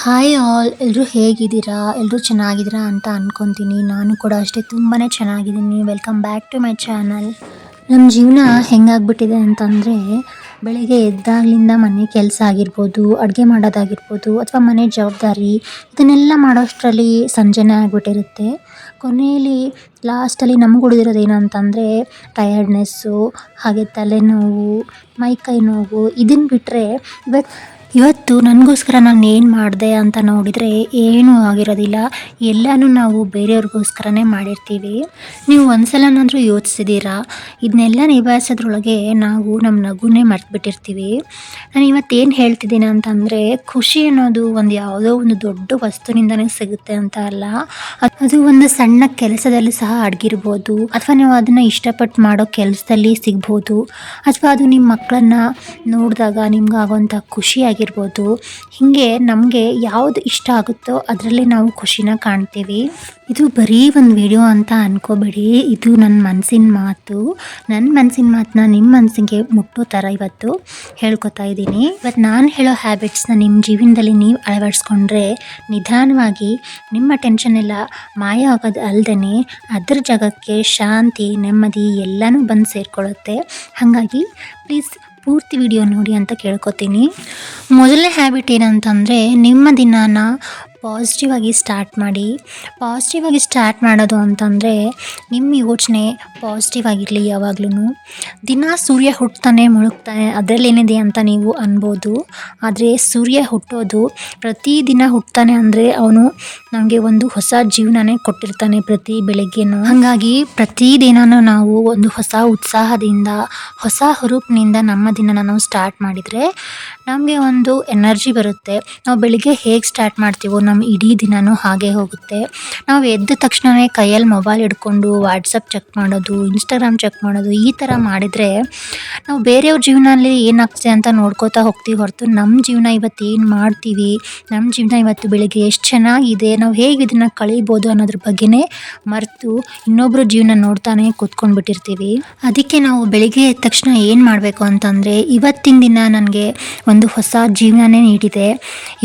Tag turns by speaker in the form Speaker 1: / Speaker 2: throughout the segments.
Speaker 1: Hi all ಎಲ್ಲರೂ ಹೇಗಿದ್ದೀರಾ? ಎಲ್ಲರೂ ಚೆನ್ನಾಗಿದ್ದೀರಾ ಅಂತ ಅಂದ್ಕೊತೀನಿ ನಾನು ಕೂಡ ಅಷ್ಟೇ ತುಂಬಾ ಚೆನ್ನಾಗಿದ್ದೀನಿ. Welcome back to my channel ನಮ್ಮ ಜೀವನ ಹೆಂಗಾಗ್ಬಿಟ್ಟಿದೆ ಅಂತಂದರೆ, ಬೆಳಗ್ಗೆ ಎದ್ದಾಗ್ಲಿಂದ ಮನೆ ಕೆಲಸ ಆಗಿರ್ಬೋದು, ಅಡುಗೆ ಮಾಡೋದಾಗಿರ್ಬೋದು, ಅಥವಾ ಮನೆ ಜವಾಬ್ದಾರಿ, ಇದನ್ನೆಲ್ಲ ಮಾಡೋಷ್ಟರಲ್ಲಿ ಸಂಜೆನೇ ಆಗಿಬಿಟ್ಟಿರುತ್ತೆ. ಕೊನೆಯಲ್ಲಿ ಲಾಸ್ಟಲ್ಲಿ ನಮ್ಗೆ ಏನಂತಂದರೆ ಟಯರ್ಡ್ನೆಸ್ಸು ಹಾಗೆ ತಲೆನೋವು, ಮೈ ಕೈ ನೋವು ಇದನ್ನು ಬಿಟ್ಟರೆ ಇವತ್ತು ಇವತ್ತು ನನಗೋಸ್ಕರ ನಾನು ಏನು ಮಾಡಿದೆ ಅಂತ ನೋಡಿದರೆ ಏನೂ ಆಗಿರೋದಿಲ್ಲ. ಎಲ್ಲನೂ ನಾವು ಬೇರೆಯವ್ರಿಗೋಸ್ಕರನೇ ಮಾಡಿರ್ತೀವಿ. ನೀವು ಒಂದು ಸಲನಾದರೂ ಯೋಚಿಸಿದ್ದೀರಾ? ಇದನ್ನೆಲ್ಲ ನಿಭಾಯಿಸೋದ್ರೊಳಗೆ ನಾವು ನಮ್ಮ ನಗುನೇ ಮರ್ತ್ಬಿಟ್ಟಿರ್ತೀವಿ. ನಾನು ಇವತ್ತೇನು ಹೇಳ್ತಿದ್ದೀನಿ ಅಂತಂದರೆ, ಖುಷಿ ಅನ್ನೋದು ಒಂದು ಯಾವುದೋ ಒಂದು ದೊಡ್ಡ ವಸ್ತುವಿನಿಂದನೇ ಸಿಗುತ್ತೆ ಅಂತ ಅಲ್ಲ. ಅದು ಒಂದು ಸಣ್ಣ ಕೆಲಸದಲ್ಲಿ ಸಹ ಅಡಗಿರ್ಬೋದು. ಅಥವಾ ನೀವು ಅದನ್ನು ಇಷ್ಟಪಟ್ಟು ಮಾಡೋ ಕೆಲಸದಲ್ಲಿ ಸಿಗ್ಬೋದು. ಅಥವಾ ಅದು ನಿಮ್ಮ ಮಕ್ಕಳನ್ನ ನೋಡಿದಾಗ ನಿಮ್ಗೆ ಆಗೋವಂಥ ಖುಷಿ ಆಗಿರ್ಬೋದು. ಹೀಗೆ ನಮಗೆ ಯಾವುದು ಇಷ್ಟ ಆಗುತ್ತೋ ಅದರಲ್ಲಿ ನಾವು ಖುಷಿನ ಕಾಣ್ತೀವಿ. ಇದು ಬರೀ ಒಂದು ವಿಡಿಯೋ ಅಂತ ಅನ್ಕೋಬೇಡಿ. ಇದು ನನ್ನ ಮನಸ್ಸಿನ ಮಾತು. ನನ್ನ ಮನಸ್ಸಿನ ಮಾತನ್ನ ನಿಮ್ಮ ಮನಸ್ಸಿಗೆ ಮುಟ್ಟೋ ಥರ ಇವತ್ತು ಹೇಳ್ಕೊತಾ ಇದ್ದೀನಿ. ಬಟ್ ನಾನು ಹೇಳೋ ಹ್ಯಾಬಿಟ್ಸ್ನ ನಿಮ್ಮ ಜೀವನದಲ್ಲಿ ನೀವು ಅಳವಡಿಸ್ಕೊಂಡ್ರೆ ನಿಧಾನವಾಗಿ ನಿಮ್ಮ ಟೆನ್ಷನ್ ಎಲ್ಲ ಮಾಯ ಆಗೋದು ಅಲ್ಲದೇ ಅದ್ರ ಜಾಗಕ್ಕೆ ಶಾಂತಿ, ನೆಮ್ಮದಿ ಎಲ್ಲನೂ ಬಂದು ಸೇರಿಕೊಳ್ಳುತ್ತೆ ಹಾಗಾಗಿ ಪ್ಲೀಸ್ ಪೂರ್ತಿ ವಿಡಿಯೋ ನೋಡಿ ಅಂತ ಕೇಳ್ಕೊತೀನಿ. ಮೊದಲನೇ ಹ್ಯಾಬಿಟ್ ಏನಂತಂದರೆ ನಿಮ್ಮ ದಿನಾನ ಪಾಸಿಟಿವ್ ಆಗಿ ಸ್ಟಾರ್ಟ್ ಮಾಡಿ ಪಾಸಿಟಿವ್ ಆಗಿ ಸ್ಟಾರ್ಟ್ ಮಾಡೋದು ಅಂತಂದರೆ ನಿಮ್ಮ ಯೋಚನೆ ಪಾಸಿಟಿವ್ ಆಗಿರಲಿ ಯಾವಾಗ್ಲೂ ದಿನ ಸೂರ್ಯ ಹುಟ್ತಾನೆ ಮುಳುಗ್ತಾನೆ ಅದರಲ್ಲೇನಿದೆ ಅಂತ ನೀವು ಅನ್ಬೋದು. ಆದರೆ ಸೂರ್ಯ ಹುಟ್ಟೋದು ಪ್ರತಿದಿನ ಹುಟ್ತಾನೆ ಅಂದರೆ ಅವನು ನಮಗೆ ಒಂದು ಹೊಸ ಜೀವನನೇ ಕೊಟ್ಟಿರ್ತಾನೆ ಪ್ರತಿ ಬೆಳಗ್ಗೆನು. ಹಾಗಾಗಿ ಪ್ರತಿದಿನನೂ ನಾವು ಒಂದು ಹೊಸ ಉತ್ಸಾಹದಿಂದ, ಹೊಸ ಹುರುಪಿನಿಂದ ನಮ್ಮ ದಿನನ ನಾವು ಸ್ಟಾರ್ಟ್ ಮಾಡಿದರೆ ನಮಗೆ ಒಂದು ಎನರ್ಜಿ ಬರುತ್ತೆ. ನಾವು ಬೆಳಿಗ್ಗೆ ಹೇಗೆ ಸ್ಟಾರ್ಟ್ ಮಾಡ್ತೀವೋ ನಮ್ಮ ಇಡೀ ದಿನವೂ ಹಾಗೆ ಹೋಗುತ್ತೆ. ನಾವು ಎದ್ದ ತಕ್ಷಣವೇ ಕೈಯಲ್ಲಿ ಮೊಬೈಲ್ ಹಿಡ್ಕೊಂಡು ವಾಟ್ಸಪ್ ಚೆಕ್ ಮಾಡೋದು ಇನ್ಸ್ಟಾಗ್ರಾಮ್ ಚೆಕ್ ಮಾಡೋದು, ಈ ಥರ ಮಾಡಿದರೆ ನಾವು ಬೇರೆಯವ್ರ ಜೀವನದಲ್ಲಿ ಏನಾಗ್ತದೆ ಅಂತ ನೋಡ್ಕೋತಾ ಹೋಗ್ತೀವಿ ಹೊರತು ನಮ್ಮ ಜೀವನ ಇವತ್ತು ಏನು ಮಾಡ್ತೀವಿ, ನಮ್ಮ ಜೀವನ ಇವತ್ತು ಬೆಳಿಗ್ಗೆ ಎಷ್ಟು ಚೆನ್ನಾಗಿದೆ, ನಾವು ಹೇಗೆ ಇದನ್ನು ಕಳೀಬೋದು ಅನ್ನೋದ್ರ ಬಗ್ಗೆನೇ ಮರೆತು ಇನ್ನೊಬ್ಬರ ಜೀವನ ನೋಡ್ತಾನೆ ಕೂತ್ಕೊಂಡು ಬಿಟ್ಟಿರ್ತೀವಿ ಅದಕ್ಕೆ ನಾವು ಬೆಳಿಗ್ಗೆ ಎದ್ದ ತಕ್ಷಣ ಏನು ಮಾಡಬೇಕು ಅಂತಂದರೆ ಇವತ್ತಿನ ದಿನ ನನಗೆ ಒಂದು ಹೊಸ ಜೀವನನೇ ನೀಡಿದೆ.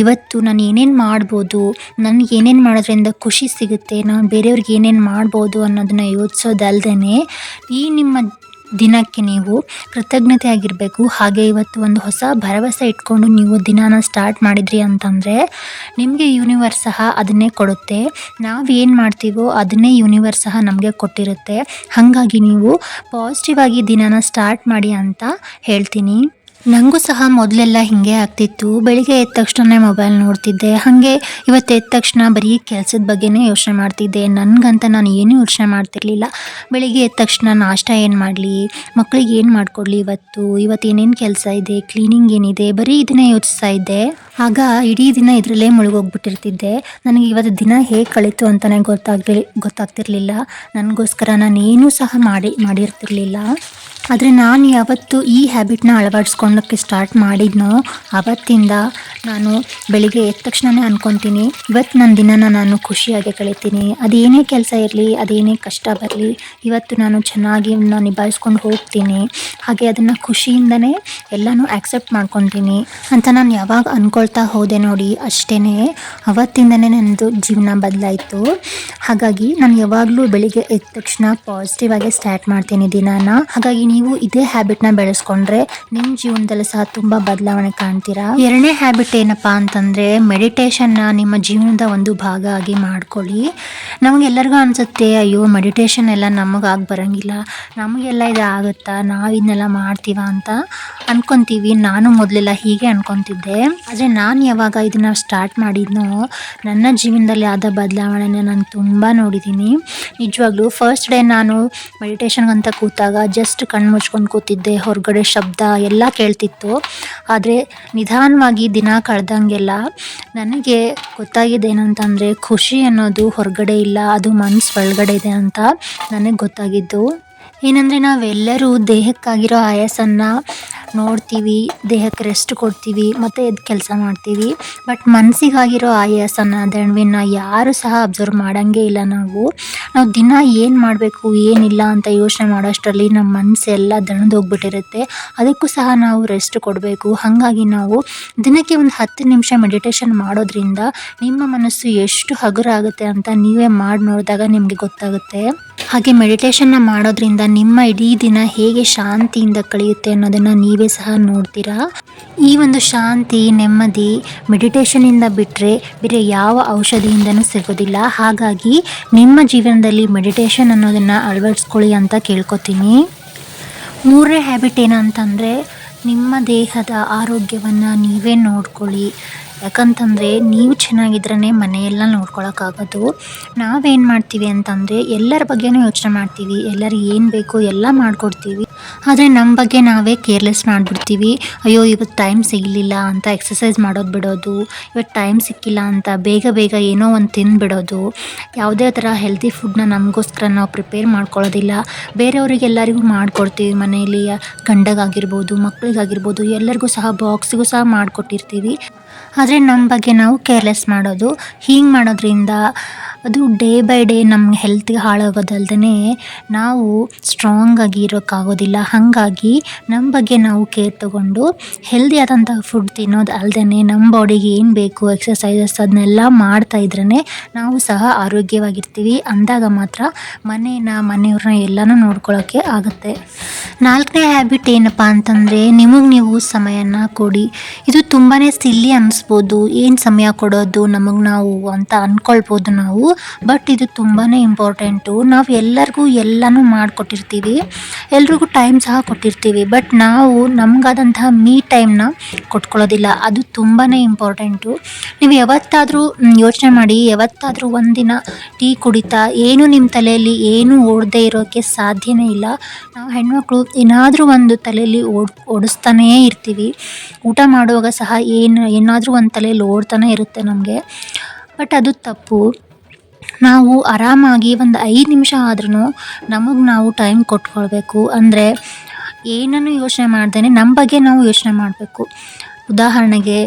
Speaker 1: ಇವತ್ತು ನಾನು ಏನೇನು ಮಾಡ್ಬೋದು ನನಗೆ ಏನೇನು ಮಾಡೋದ್ರಿಂದ ಖುಷಿ ಸಿಗುತ್ತೆ, ನಾನು ಬೇರೆಯವ್ರಿಗೆ ಏನೇನು ಮಾಡ್ಬೋದು ಅನ್ನೋದನ್ನ ಯೋಚಿಸೋದಲ್ದೇ ಈ ನಿಮ್ಮ ದಿನಕ್ಕೆ ನೀವು ಕೃತಜ್ಞತೆ ಆಗಿರಬೇಕು. ಹಾಗೆ ಇವತ್ತು ಒಂದು ಹೊಸ ಭರವಸೆ ಇಟ್ಕೊಂಡು ನೀವು ದಿನಾನ ಸ್ಟಾರ್ಟ್ ಮಾಡಿದ್ರಿ ಅಂತಂದರೆ ನಿಮಗೆ ಯೂನಿವರ್ಸ್ ಸಹ ಅದನ್ನೇ ಕೊಡುತ್ತೆ. ನಾವು ಏನು ಮಾಡ್ತೀವೋ ಅದನ್ನೇ ಯೂನಿವರ್ಸ್ ಸಹ ನಮಗೆ ಕೊಟ್ಟಿರುತ್ತೆ. ಹಾಗಾಗಿ ನೀವು ಪಾಸಿಟಿವ್ ಆಗಿ ದಿನಾನ ಸ್ಟಾರ್ಟ್ ಮಾಡಿ ಅಂತ ಹೇಳ್ತೀನಿ. ನನಗೂ ಸಹ ಮೊದಲೆಲ್ಲ ಹೀಗೆ ಆಗ್ತಿತ್ತು. ಬೆಳಿಗ್ಗೆ ಎದ್ದ ತಕ್ಷಣ ಮೊಬೈಲ್ ನೋಡ್ತಿದ್ದೆ. ಹಾಗೆ ಇವತ್ತು ಎದ್ದ ತಕ್ಷಣ ಬರೀ ಕೆಲಸದ ಬಗ್ಗೆನೇ ಯೋಚನೆ ಮಾಡ್ತಿದ್ದೆ. ನನಗಂತ ನಾನು ಏನೂ ಯೋಚನೆ ಮಾಡ್ತಿರ್ಲಿಲ್ಲ. ಬೆಳಿಗ್ಗೆ ಎದ್ದ ತಕ್ಷಣ ನಾಷ್ಟ ಏನು ಮಾಡಲಿ? ಮಕ್ಕಳಿಗೆ ಏನು ಮಾಡಿಕೊಡ್ಲಿ ಇವತ್ತು? ಇವತ್ತು ಏನೇನು ಕೆಲಸ ಇದೆ? ಕ್ಲೀನಿಂಗ್ ಏನಿದೆ? ಬರೀ ಇದನ್ನೇ ಯೋಚಿಸ್ತಾ ಇದ್ದೆ. ಆಗ ಇಡೀ ದಿನ ಇದರಲ್ಲೇ ಮುಳುಗೋಗ್ಬಿಟ್ಟಿರ್ತಿದ್ದೆ. ನನಗೆ ಇವತ್ತು ದಿನ ಹೇಗೆ ಕಳೀತು ಅಂತಲೇ ಗೊತ್ತಾಗ್ತಿ ಗೊತ್ತಾಗ್ತಿರ್ಲಿಲ್ಲ. ನನಗೋಸ್ಕರ ನಾನು ಏನೂ ಸಹ ಮಾಡಿ, ಮಾಡಿರ್ತಿರ್ಲಿಲ್ಲ. ಆದರೆ ನಾನು ಯಾವತ್ತು ಈ ಹ್ಯಾಬಿಟ್ನ ಅಳವಡಿಸ್ಕೊಳ್ಳೋಕ್ಕೆ ಸ್ಟಾರ್ಟ್ ಮಾಡಿದ್ನೋ ಆವತ್ತಿಂದ ನಾನು ಬೆಳಿಗ್ಗೆ ಎದ್ದ ತಕ್ಷಣವೇ ಅಂದ್ಕೊತೀನಿ ಇವತ್ತು ನನ್ನ ದಿನನ ನಾನು ಖುಷಿಯಾಗಿ ಕಳೀತೀನಿ. ಅದೇನೇ ಕೆಲಸ ಇರಲಿ, ಅದೇನೇ ಕಷ್ಟ ಬರಲಿ, ಇವತ್ತು ನಾನು ಚೆನ್ನಾಗಿ ನಾನು ನಿಭಾಯಿಸ್ಕೊಂಡು ಹೋಗ್ತೀನಿ. ಹಾಗೆ ಅದನ್ನು ಖುಷಿಯಿಂದನೇ ಎಲ್ಲನೂ ಆ್ಯಕ್ಸೆಪ್ಟ್ ಮಾಡ್ಕೊತೀನಿ ಅಂತ ನಾನು ಯಾವಾಗ ಅಂದ್ಕೊಳ್ತಾ ಹೋದೆ ನೋಡಿ ಅಷ್ಟೇ ಅವತ್ತಿಂದನೇ ನನ್ನದು ಜೀವನ ಬದಲಾಯಿತು. ಹಾಗಾಗಿ ನಾನು ಯಾವಾಗಲೂ ಬೆಳಿಗ್ಗೆ ಎದ್ದ ತಕ್ಷಣ ಪಾಸಿಟಿವ್ ಆಗಿ ಸ್ಟಾರ್ಟ್ ಮಾಡ್ತೀನಿ ದಿನಾನ. ಹಾಗಾಗಿ ನೀವು ಇದೇ ಹ್ಯಾಬಿಟ್ನ ಬೆಳೆಸ್ಕೊಂಡ್ರೆ ನಿಮ್ಮ ಜೀವನದಲ್ಲಿ ಸಹ ತುಂಬ ಬದಲಾವಣೆ ಕಾಣ್ತೀರಾ? ಎರಡನೇ ಹ್ಯಾಬಿಟ್ ಏನಪ್ಪಾ ಅಂತಂದರೆ ಮೆಡಿಟೇಷನ್ನ ನಿಮ್ಮ ಜೀವನದ ಒಂದು ಭಾಗ ಆಗಿ ಮಾಡ್ಕೊಳ್ಳಿ. ನಮಗೆಲ್ಲರಿಗೂ ಅನಿಸುತ್ತೆ, ಅಯ್ಯೋ ಮೆಡಿಟೇಷನ್ ಎಲ್ಲ ನಮಗಾಗಿ ಬರೋಂಗಿಲ್ಲ. ನಮಗೆಲ್ಲ ಇದು ಆಗುತ್ತಾ? ನಾವು ಇದನ್ನೆಲ್ಲ ಮಾಡ್ತೀವ? ಅಂತ ಅಂದ್ಕೊತೀವಿ ನಾನು ಮೊದಲೆಲ್ಲ ಹೀಗೆ ಅಂದ್ಕೊತಿದ್ದೆ ಆದರೆ ನಾನು ಯಾವಾಗ ಇದನ್ನು ಸ್ಟಾರ್ಟ್ ಮಾಡಿದ್ನೋ, ನನ್ನ ಜೀವನದಲ್ಲಿ ಆದ ಬದಲಾವಣೆನ ನಾನು ತುಂಬ ನೋಡಿದ್ದೀನಿ ನಿಜವಾಗ್ಲೂ ಫಸ್ಟ್ ಡೇ ನಾನು ಮೆಡಿಟೇಷನ್ಗಂತ ಕೂತಾಗ ಜಸ್ಟ್ ಕಣ್ಣು ಮುಚ್ಕೊಂಡು ಕೂತಿದ್ದೆ. ಹೊರಗಡೆ ಶಬ್ದ ಎಲ್ಲ ಕೇಳ್ತಿತ್ತು. ಆದರೆ ನಿಧಾನವಾಗಿ ದಿನ ಕಳೆದಂಗೆಲ್ಲ ನನಗೆ ಗೊತ್ತಾಗಿದೆ ಏನಂತಂದರೆ ಖುಷಿ ಅನ್ನೋದು ಹೊರಗಡೆ ಇಲ್ಲ ಅದು ಮನಸ್ಸು ಒಳಗಡೆ ಇದೆ ಅಂತ ನನಗೆ ಗೊತ್ತಾಗಿದ್ದು. ಏನಂದರೆ ನಾವೆಲ್ಲರೂ ದೇಹಕ್ಕಾಗಿರೋ ಆಯಾಸನ್ನು ನೋಡ್ತೀವಿ, ದೇಹಕ್ಕೆ ರೆಸ್ಟ್ ಕೊಡ್ತೀವಿ, ಮತ್ತು ಎದ್ದು ಕೆಲಸ ಮಾಡ್ತೀವಿ. ಬಟ್ ಮನಸ್ಸಿಗಾಗಿರೋ ಆಯಾಸನ, ದಣ್ವಿನ ಯಾರು ಸಹ ಅಬ್ಸರ್ವ್ ಮಾಡೋಂಗೇ ಇಲ್ಲ ನಾವು. ನಾವು ದಿನ ಏನು ಮಾಡಬೇಕು, ಏನಿಲ್ಲ ಅಂತ ಯೋಚನೆ ಮಾಡೋಷ್ಟರಲ್ಲಿ ನಮ್ಮ ಮನಸ್ಸೆಲ್ಲ ದಣದೋಗ್ಬಿಟ್ಟಿರುತ್ತೆ ಅದಕ್ಕೂ ಸಹ ನಾವು ರೆಸ್ಟ್ ಕೊಡಬೇಕು. ಹಾಗಾಗಿ ನಾವು ದಿನಕ್ಕೆ ಒಂದು ಹತ್ತು ನಿಮಿಷ ಮೆಡಿಟೇಷನ್ ಮಾಡೋದ್ರಿಂದ ನಿಮ್ಮ ಮನಸ್ಸು ಎಷ್ಟು ಹಗುರ ಆಗುತ್ತೆ ಅಂತ ನೀವೇ ಮಾಡಿ ನೋಡಿದಾಗ ನಿಮಗೆ ಗೊತ್ತಾಗುತ್ತೆ. ಹಾಗೆ ಮೆಡಿಟೇಷನ್ನ ಮಾಡೋದ್ರಿಂದ ನಿಮ್ಮ ಇಡೀ ದಿನ ಹೇಗೆ ಶಾಂತಿಯಿಂದ ಕಳೆಯುತ್ತೆ ಅನ್ನೋದನ್ನು ನೀವೇ ಸಹ ನೋಡ್ತೀರಾ? ಈ ಒಂದು ಶಾಂತಿ, ನೆಮ್ಮದಿ ಮೆಡಿಟೇಷನಿಂದ ಬಿಟ್ಟರೆ ಬೇರೆ ಯಾವ ಔಷಧಿಯಿಂದನೂ ಸಿಗೋದಿಲ್ಲ. ಹಾಗಾಗಿ ನಿಮ್ಮ ಜೀವನದಲ್ಲಿ ಮೆಡಿಟೇಷನ್ ಅನ್ನೋದನ್ನು ಅಳವಡಿಸ್ಕೊಳ್ಳಿ ಅಂತ ಕೇಳ್ಕೊತೀನಿ. ಮೂರನೇ ಹ್ಯಾಬಿಟ್ ಏನಂತಂದರೆ ನಿಮ್ಮ ದೇಹದ ಆರೋಗ್ಯವನ್ನು ನೀವೇ ನೋಡ್ಕೊಳ್ಳಿ. ಯಾಕಂತಂದರೆ ನೀವು ಚೆನ್ನಾಗಿದ್ರೇ ಮನೆಯೆಲ್ಲ ನೋಡ್ಕೊಳಕ್ಕಾಗೋದು. ನಾವೇನು ಮಾಡ್ತೀವಿ ಅಂತಂದರೆ ಎಲ್ಲರ ಬಗ್ಗೆನೂ ಯೋಚನೆ ಮಾಡ್ತೀವಿ. ಎಲ್ಲರಿಗೆ ಏನು ಬೇಕು ಎಲ್ಲ ಮಾಡಿಕೊಡ್ತೀವಿ. ಆದರೆ ನಮ್ಮ ಬಗ್ಗೆ ನಾವೇ ಕೇರ್ಲೆಸ್ ಮಾಡಿಬಿಡ್ತೀವಿ. ಅಯ್ಯೋ ಇವತ್ತು ಟೈಮ್ ಸಿಗಲಿಲ್ಲ ಅಂತ ಎಕ್ಸಸೈಸ್ ಮಾಡೋದು ಬಿಡೋದು. ಇವತ್ತು ಟೈಮ್ ಸಿಕ್ಕಿಲ್ಲ ಅಂತ ಬೇಗ ಬೇಗ ಏನೋ ಒಂದು ತಿಂದುಬಿಡೋದು ಯಾವುದೇ ಥರ ಹೆಲ್ತಿ ಫುಡ್ನ ನಮಗೋಸ್ಕರ ನಾವು ಪ್ರಿಪೇರ್ ಮಾಡ್ಕೊಳ್ಳೋದಿಲ್ಲ. ಬೇರೆಯವರಿಗೆಲ್ಲರಿಗೂ ಮಾಡಿಕೊಡ್ತೀವಿ ಮನೆಯಲ್ಲಿ. ಗಂಡಗಾಗಿರ್ಬೋದು ಮಕ್ಕಳಿಗಾಗಿರ್ಬೋದು ಎಲ್ಲರಿಗೂ ಸಹ ಬಾಕ್ಸಿಗೂ ಸಹ ಮಾಡಿಕೊಟ್ಟಿರ್ತೀವಿ. ಆದರೆ ನಮ್ಮ ಬಗ್ಗೆ ನಾವು ಕೇರ್ಲೆಸ್ ಮಾಡೋದು. ಹೀಗೆ ಮಾಡೋದ್ರಿಂದ ಅದು ಡೇ ಬೈ ಡೇ ನಮ್ಮ ಹೆಲ್ತ್ಗೆ ಹಾಳಾಗೋದಲ್ದೇ ನಾವು ಸ್ಟ್ರಾಂಗ್ ಆಗಿ ಇರೋಕ್ಕಾಗೋದಿಲ್ಲ. ಹಾಗಾಗಿ ನಮ್ಮ ಬಗ್ಗೆ ನಾವು ಕೇರ್ ತಗೊಂಡು ಹೆಲ್ದಿ ಆದಂಥ ಫುಡ್ ತಿನ್ನೋದು ಅಲ್ದೇ ನಮ್ಮ ಬಾಡಿಗೆ ಏನು ಬೇಕು ಎಕ್ಸಸೈಸಸ್ ಅದನ್ನೆಲ್ಲ ಮಾಡ್ತಾ ಇದ್ರೇ ನಾವು ಸಹ ಆರೋಗ್ಯವಾಗಿರ್ತೀವಿ. ಅಂದಾಗ ಮಾತ್ರ ಮನೇನ, ಮನೆಯವ್ರನ್ನ ಎಲ್ಲನೂ ನೋಡ್ಕೊಳ್ಳೋಕ್ಕೆ ಆಗುತ್ತೆ. ನಾಲ್ಕನೇ ಹ್ಯಾಬಿಟ್ ಏನಪ್ಪ ಅಂತಂದರೆ ನಿಮಗೆ ನೀವು ಸಮಯನ ಕೊಡಿ. ಇದು ತುಂಬಾ ಸಿಲ್ಲಿ ಅನ್ನಿಸ್ಬೋದು ಏನು ಸಮಯ ಕೊಡೋದು, ನಮಗೆ ನಾವು ಅಂತ ಅಂದ್ಕೊಳ್ಬೋದು ನಾವು. ಬಟ್ ಇದು ತುಂಬಾ ಇಂಪಾರ್ಟೆಂಟು ನಾವು ಎಲ್ಲರಿಗೂ ಎಲ್ಲನೂ ಮಾಡಿಕೊಟ್ಟಿರ್ತೀವಿ. ಎಲ್ರಿಗೂ ಟೈಮ್ ಸಹ ಕೊಟ್ಟಿರ್ತೀವಿ. ಬಟ್ ನಾವು ನಮಗಾದಂತಹ ಮೀ ಟೈಮ್ನ ಕೊಟ್ಕೊಳ್ಳೋದಿಲ್ಲ. ಅದು ತುಂಬಾ ಇಂಪಾರ್ಟೆಂಟು ನೀವು ಯಾವತ್ತಾದರೂ ಯೋಚನೆ ಮಾಡಿ, ಯಾವತ್ತಾದರೂ ಒಂದಿನ ಟೀ ಕುಡಿತಾ, ಏನು ನಿಮ್ಮ ತಲೆಯಲ್ಲಿ ಏನು ಓಡದೇ ಇರೋಕ್ಕೆ ಸಾಧ್ಯನೇ ಇಲ್ಲ. ನಾವು ಹೆಣ್ಮಕ್ಳು ಏನಾದರೂ ಒಂದು ತಲೆಯಲ್ಲಿ ಓಡ್, ಓಡಿಸ್ತಾನೇ ಇರ್ತೀವಿ. ಊಟ ಮಾಡುವಾಗ ಸಹ ಏನು, ಏನಾದರೂ ಒಂದು ತಲೆಯಲ್ಲಿ ಓಡ್ತಾನೆ ಇರುತ್ತೆ ನಮಗೆ. ಬಟ್ ಅದು ತಪ್ಪು. ನಾವು ಆರಾಮಾಗಿ ಒಂದು ಐದು ನಿಮಿಷ ಆದ್ರೂ ನಮಗೆ ನಾವು ಟೈಮ್ ಕೊಟ್ಕೊಳ್ಬೇಕು. ಅಂದರೆ ಏನನ್ನು ಯೋಚನೆ ಮಾಡ್ದೇ ನಮ್ಮ ಬಗ್ಗೆ ನಾವು ಯೋಚನೆ ಮಾಡಬೇಕು. ಉದಾಹರಣೆಗೆ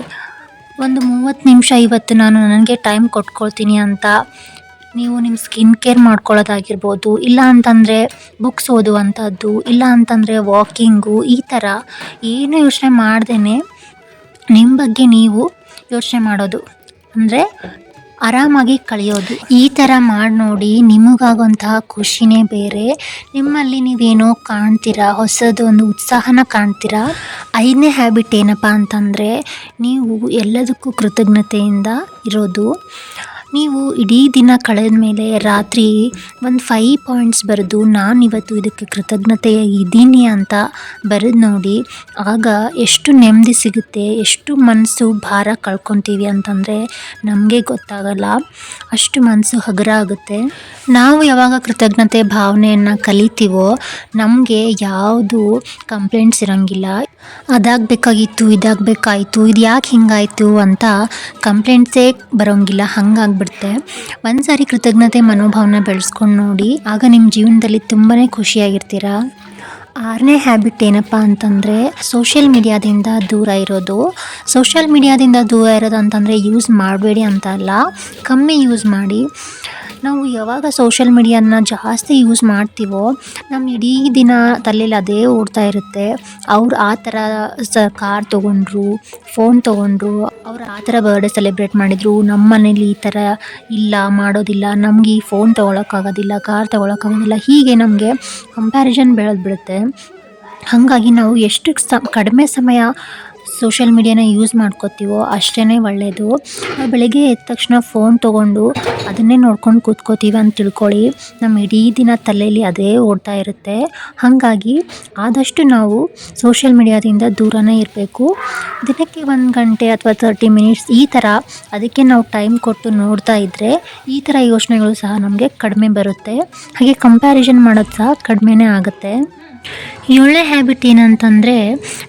Speaker 1: ಒಂದು ಮೂವತ್ತು ನಿಮಿಷ ಇವತ್ತು ನಾನು ನನಗೆ ಟೈಮ್ ಕೊಟ್ಕೊಳ್ತೀನಿ ಅಂತ ನೀವು ನಿಮ್ಮ ಸ್ಕಿನ್ ಕೇರ್ ಮಾಡ್ಕೊಳ್ಳೋದಾಗಿರ್ಬೋದು, ಇಲ್ಲ ಅಂತಂದರೆ ಬುಕ್ಸ್ ಓದುವಂಥದ್ದು, ಇಲ್ಲ ಅಂತಂದರೆ ವಾಕಿಂಗು ಈ ಥರ ಏನು ಯೋಚನೆ ಮಾಡ್ದೇ ನಿಮ್ಮ ಬಗ್ಗೆ ನೀವು ಯೋಚನೆ ಮಾಡೋದು. ಅಂದರೆ ಆರಾಮಾಗಿ ಕಳೆಯೋದು. ಈ ಥರ ಮಾಡಿ ನೋಡಿ ನಿಮಗಾಗುವಂತಹ ಖುಷಿನೇ ಬೇರೆ. ನಿಮ್ಮಲ್ಲಿ ನೀವೇನೋ ಕಾಣ್ತೀರಾ ಹೊಸದೊಂದು ಉತ್ಸಾಹನ ಕಾಣ್ತೀರಾ? ಐದನೇ ಹ್ಯಾಬಿಟ್ ಏನಪ್ಪ ಅಂತಂದರೆ, ನೀವು ಎಲ್ಲದಕ್ಕೂ ಕೃತಜ್ಞತೆಯಿಂದ ಇರೋದು. ನೀವು ಇಡೀ ದಿನ ಕಳೆದ ಮೇಲೆ ರಾತ್ರಿ ಒಂದು ಫೈ ಪಾಯಿಂಟ್ಸ್ ಬರೆದು, ನಾನು ಇವತ್ತು ಇದಕ್ಕೆ ಕೃತಜ್ಞತೆ ಇದ್ದೀನಿ ಅಂತ ಬರೆದು ನೋಡಿ, ಆಗ ಎಷ್ಟು ನೆಮ್ಮದಿ ಸಿಗುತ್ತೆ, ಎಷ್ಟು ಮನಸ್ಸು ಭಾರ ಕಳ್ಕೊತೀವಿ ಅಂತಂದರೆ ನಮಗೆ ಗೊತ್ತಾಗಲ್ಲ. ಅಷ್ಟು ಮನಸ್ಸು ಹಗುರ ಆಗುತ್ತೆ. ನಾವು ಯಾವಾಗ ಕೃತಜ್ಞತೆ ಭಾವನೆಯನ್ನು ಕಲಿತೀವೋ, ನಮಗೆ ಯಾವುದು ಕಂಪ್ಲೇಂಟ್ಸ್ ಇರೋಂಗಿಲ್ಲ. ಅದಾಗಬೇಕಾಗಿತ್ತು, ಇದಾಗಬೇಕಾಯಿತು ಇದು ಯಾಕೆ ಹಿಂಗಾಯಿತು ಅಂತ ಕಂಪ್ಲೇಂಟ್ಸೇ ಬರೋಂಗಿಲ್ಲ. ಹಂಗಾಗ್ಬಿಡುತ್ತೆ ಒಂದು ಸಾರಿ ಕೃತಜ್ಞತೆ, ಮನೋಭಾವನ ಬೆಳೆಸ್ಕೊಂಡು ನೋಡಿ, ಆಗ ನಿಮ್ಮ ಜೀವನದಲ್ಲಿ ತುಂಬಾ ಖುಷಿಯಾಗಿರ್ತೀರ? ಆರನೇ ಹ್ಯಾಬಿಟ್ ಏನಪ್ಪ ಅಂತಂದರೆ ಸೋಷಿಯಲ್ ಮೀಡಿಯಾದಿಂದ ದೂರ ಇರೋದು. ಸೋಷಿಯಲ್ ಮೀಡಿಯಾದಿಂದ ದೂರ ಇರೋದು ಅಂತಂದರೆ ಯೂಸ್ ಮಾಡಬೇಡಿ ಅಂತ ಅಲ್ಲ, ಕಮ್ಮಿ ಯೂಸ್ ಮಾಡಿ. ನಾವು ಯಾವಾಗ ಸೋಷಿಯಲ್ ಮೀಡಿಯಾನ ಜಾಸ್ತಿ ಯೂಸ್ ಮಾಡ್ತೀವೋ ನಮ್ಮ ಇಡೀ ದಿನ ತಲೆಯಲ್ಲಿ ಅದೇ ಓಡ್ತಾ ಇರುತ್ತೆ. ಅವ್ರು ಆ ಥರ ಸ ಕಾರ್ ತೊಗೊಂಡ್ರು ಫೋನ್ ತೊಗೊಂಡ್ರು, ಅವ್ರು ಆ ಥರ ಬರ್ಡೇ ಸೆಲೆಬ್ರೇಟ್ ಮಾಡಿದರು ನಮ್ಮ ಮನೇಲಿ ಈ ಥರ ಇಲ್ಲ, ಮಾಡೋದಿಲ್ಲ, ನಮಗೆ ಈ ಫೋನ್ ತೊಗೊಳಕ್ಕಾಗೋದಿಲ್ಲ ಕಾರ್ ತೊಗೊಳಕ್ಕಾಗೋದಿಲ್ಲ, ಹೀಗೆ ನಮಗೆ ಕಂಪ್ಯಾರಿಸನ್ ಬೆಳೆದು ಬಿಡುತ್ತೆ. ಹಾಗಾಗಿ ನಾವು ಎಷ್ಟು ಸ ಕಡಿಮೆ ಸಮಯ ಸೋಷಿಯಲ್ ಮೀಡಿಯಾನ ಯೂಸ್ ಮಾಡ್ಕೋತೀವೋ ಅಷ್ಟೇ ಒಳ್ಳೆಯದು ಬೆಳಗ್ಗೆ ಎದ್ದ ತಕ್ಷಣ ಫೋನ್ ತೊಗೊಂಡು ಅದನ್ನೇ ನೋಡ್ಕೊಂಡು ಕೂತ್ಕೋತೀವಿ ಅಂತ ತಿಳ್ಕೊಳ್ಳಿ. ನಮ್ಮ ಇಡೀ ದಿನ ತಲೆಯಲ್ಲಿ ಅದೇ ಓಡ್ತಾ ಇರುತ್ತೆ. ಹಾಗಾಗಿ ಆದಷ್ಟು ನಾವು ಸೋಷಿಯಲ್ ಮೀಡಿಯಾದಿಂದ ದೂರನೇ ಇರಬೇಕು. ದಿನಕ್ಕೆ ಒಂದು ಗಂಟೆ ಅಥವಾ ತರ್ಟಿ ಮಿನಿಟ್ಸ್ ಈ ಥರ ಅದಕ್ಕೆ ನಾವು ಟೈಮ್ ಕೊಟ್ಟು ನೋಡ್ತಾ ಇದ್ದರೆ ಈ ಥರ ಯೋಚನೆಗಳು ಸಹ ನಮಗೆ ಕಡಿಮೆ ಬರುತ್ತೆ. ಹಾಗೆ ಕಂಪ್ಯಾರಿಸನ್ ಮಾಡೋದು ಸಹ ಕಡಿಮೆನೇ ಆಗುತ್ತೆ. ಏಳನೇ ಹ್ಯಾಬಿಟ್ ಏನಂತಂದರೆ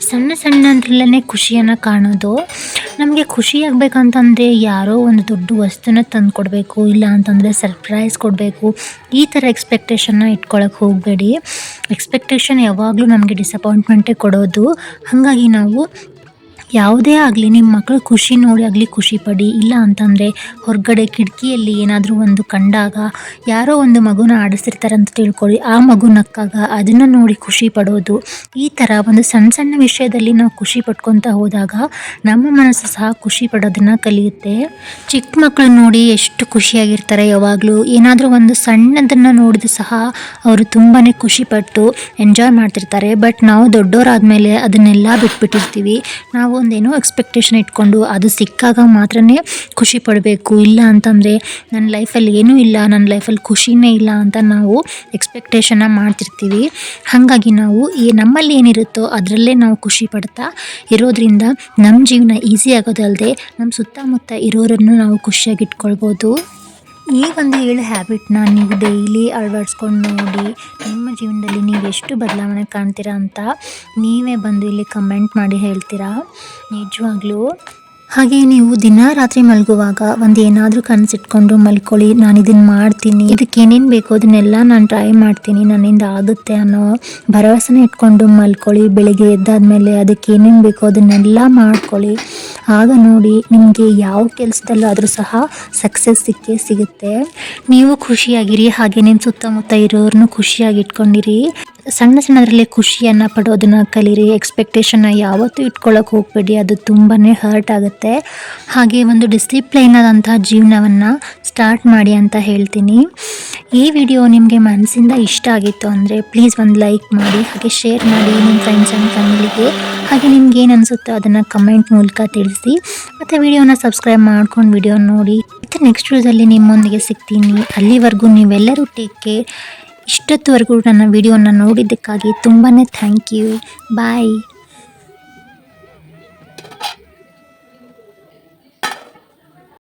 Speaker 1: ಸಣ್ಣ ಸಣ್ಣದ್ರಲ್ಲೇ ಖುಷಿಯನ್ನು ಕಾಣೋದು. ನಮಗೆ ಖುಷಿ ಆಗಬೇಕಂತಂದರೆ ಯಾರೋ ಒಂದು ದೊಡ್ಡ ವಸ್ತುನ ತಂದು ಕೊಡಬೇಕು ಇಲ್ಲ ಅಂತಂದರೆ ಸರ್ಪ್ರೈಸ್ ಕೊಡಬೇಕು. ಈ ಥರ ಎಕ್ಸ್ಪೆಕ್ಟೇಷನ್ನ ಇಟ್ಕೊಳಕ್ಕೆ ಹೋಗಬೇಡಿ. ಎಕ್ಸ್ಪೆಕ್ಟೇಷನ್ ಯಾವಾಗಲೂ ನಮಗೆ ಡಿಸಪಾಯಿಂಟ್ಮೆಂಟೇ ಕೊಡೋದು. ಹಾಗಾಗಿ ನಾವು ಯಾವುದೇ ಆಗಲಿ ನಿಮ್ಮ ಮಕ್ಕಳು ಖುಷಿ ನೋಡಿ ಆಗಲಿ ಖುಷಿ ಪಡಿ. ಇಲ್ಲ ಅಂತಂದರೆ ಹೊರಗಡೆ ಕಿಟಕಿಯಲ್ಲಿ ಏನಾದರೂ ಒಂದು ಕಂಡಾಗ ಯಾರೋ ಒಂದು ಮಗುನ ಆಡಿಸ್ತಿರ್ತಾರೆ ಅಂತ ತಿಳ್ಕೊಳ್ಳಿ. ಆ ಮಗು ನಕ್ಕಾಗ ಅದನ್ನು ನೋಡಿ ಖುಷಿ ಪಡೋದು. ಈ ಥರ ಒಂದು ಸಣ್ಣ ಸಣ್ಣ ವಿಷಯದಲ್ಲಿ ನಾವು ಖುಷಿ ಪಟ್ಕೊತ ಹೋದಾಗ ನಮ್ಮ ಮನಸ್ಸು ಸಹ ಖುಷಿ ಪಡೋದನ್ನು ಕಲಿಯುತ್ತೆ. ಚಿಕ್ಕ ಮಕ್ಕಳು ನೋಡಿ ಎಷ್ಟು ಖುಷಿಯಾಗಿರ್ತಾರೆ ಯಾವಾಗಲೂ. ಏನಾದರೂ ಒಂದು ಸಣ್ಣದನ್ನು ನೋಡಿದ್ರು ಸಹ ಅವರು ತುಂಬಾ ಖುಷಿಪಟ್ಟು ಎಂಜಾಯ್ ಮಾಡ್ತಿರ್ತಾರೆ. ಬಟ್ ನಾವು ದೊಡ್ಡವರಾದ ಮೇಲೆ ಅದನ್ನೆಲ್ಲ ಬಿಟ್ಬಿಟ್ಟಿರ್ತೀವಿ. ನಾವು ಒಂದೇನೋ ಎಕ್ಸ್ಪೆಕ್ಟೇಷನ್ ಇಟ್ಕೊಂಡು ಅದು ಸಿಕ್ಕಾಗ ಮಾತ್ರನೇ ಖುಷಿ ಪಡಬೇಕು. ಇಲ್ಲ ಅಂತಂದರೆ ನನ್ನ ಲೈಫಲ್ಲಿ ಏನೂ ಇಲ್ಲ ನನ್ನ ಲೈಫಲ್ಲಿ ಖುಷಿನೇ ಇಲ್ಲ ಅಂತ ನಾವು ಎಕ್ಸ್ಪೆಕ್ಟೇಷನ್ನ ಮಾಡ್ತಿರ್ತೀವಿ. ಹಾಗಾಗಿ ನಾವು ಈ ನಮ್ಮಲ್ಲಿ ಏನಿರುತ್ತೋ ಅದರಲ್ಲೇ ನಾವು ಖುಷಿ ಪಡ್ತಾ ಇರೋದ್ರಿಂದ ನಮ್ಮ ಜೀವನ ಈಸಿ ಆಗೋದಲ್ಲದೆ ನಮ್ಮ ಸುತ್ತಮುತ್ತ ಇರೋರನ್ನು ನಾವು ಖುಷಿಯಾಗಿ ಇಟ್ಕೊಳ್ಬೋದು ಈ ಒಂದು ಏಳು ಹ್ಯಾಬಿಟ್ನ ನೀವು ಡೈಲಿ ಅಳವಡಿಸ್ಕೊಂಡು ನೋಡಿ, ನಿಮ್ಮ ಜೀವನದಲ್ಲಿ ನೀವು ಎಷ್ಟು ಬದಲಾವಣೆ ಕಾಣ್ತೀರಾ ಅಂತ ನೀವೇ ಬಂದು ಇಲ್ಲಿ ಕಮೆಂಟ್ ಮಾಡಿ ಹೇಳ್ತೀರಾ? ನಿಜವಾಗ್ಲೂ ಹಾಗೆ ನೀವು ದಿನ ರಾತ್ರಿ ಮಲಗುವಾಗ ಒಂದು ಏನಾದರೂ ಕನಸಿಟ್ಕೊಂಡು ಮಲ್ಕೊಳ್ಳಿ, ನಾನು ಇದನ್ನು ಮಾಡ್ತೀನಿ, ಇದಕ್ಕೆ ಏನೇನು ಬೇಕು ಅದನ್ನೆಲ್ಲ ನಾನು ಟ್ರೈ ಮಾಡ್ತೀನಿ, ನನ್ನಿಂದ ಆಗುತ್ತೆ ಅನ್ನೋ ಭರವಸೆನ ಇಟ್ಕೊಂಡು ಮಲ್ಕೊಳ್ಳಿ, ಬೆಳಿಗ್ಗೆ ಎದ್ದಾದ್ಮೇಲೆ ಅದಕ್ಕೆ ಏನೇನು ಬೇಕೋ ಅದನ್ನೆಲ್ಲ ಮಾಡ್ಕೊಳ್ಳಿ. ಆಗ ನೋಡಿ ನಿಮಗೆ ಯಾವ ಕೆಲಸದಲ್ಲಾದರೂ ಸಹ ಸಕ್ಸಸ್ ಸಿಕ್ಕೇ ಸಿಗುತ್ತೆ. ನೀವು ಖುಷಿಯಾಗಿರಿ, ಹಾಗೆ ನಿಮ್ಮ ಸುತ್ತಮುತ್ತ ಇರೋರನ್ನು ಖುಷಿಯಾಗಿ ಇಟ್ಕೊಂಡಿರಿ. ಸಣ್ಣ ಸಣ್ಣದರಲ್ಲಿ ಖುಷಿಯನ್ನು ಪಡೋದನ್ನ ಕಲೀರಿ ಎಕ್ಸ್ಪೆಕ್ಟೇಷನ್ನ ಯಾವತ್ತೂ ಇಟ್ಕೊಳ್ಳೋಕೆ ಹೋಗಬೇಡಿ. ಅದು ತುಂಬಾ ಹರ್ಟ್ ಆಗುತ್ತೆ. ಹಾಗೆ ಒಂದು ಡಿಸಿಪ್ಲೈನ್ ಆದಂತಹ ಜೀವನವನ್ನು ಸ್ಟಾರ್ಟ್ ಮಾಡಿ ಅಂತ ಹೇಳ್ತೀನಿ. ಈ ವಿಡಿಯೋ ನಿಮಗೆ ಮನಸ್ಸಿಂದ ಇಷ್ಟ ಆಗಿತ್ತು ಅಂದರೆ ಪ್ಲೀಸ್ ಒಂದು ಲೈಕ್ ಮಾಡಿ, ಹಾಗೆ ಶೇರ್ ಮಾಡಿ ನಿಮ್ಮ ಫ್ರೆಂಡ್ಸ್ ಆ್ಯಂಡ್ ಫ್ಯಾಮಿಲಿಗೆ ಹಾಗೆ ನಿಮ್ಗೆ ಏನು ಅನಿಸುತ್ತೋ ಅದನ್ನು ಕಮೆಂಟ್ ಮೂಲಕ ತಿಳಿಸಿ. ಮತ್ತು ವಿಡಿಯೋನ ಸಬ್ಸ್ಕ್ರೈಬ್ ಮಾಡ್ಕೊಂಡು ವಿಡಿಯೋ ನೋಡಿ. ಮತ್ತು ನೆಕ್ಸ್ಟ್ ವಿಡಿಯೋದಲ್ಲಿ ನಿಮ್ಮೊಂದಿಗೆ ಸಿಗ್ತೀನಿ. ಅಲ್ಲಿವರೆಗೂ ನೀವೆಲ್ಲರೂ ಟೇಕ್ ಕೇರ್ ಇಷ್ಟೊತ್ತುವರೆಗೂ ನನ್ನ ವಿಡಿಯೋನ ನೋಡಿದ್ದಕ್ಕಾಗಿ ತುಂಬಾ ಥ್ಯಾಂಕ್ ಯು ಬಾಯ್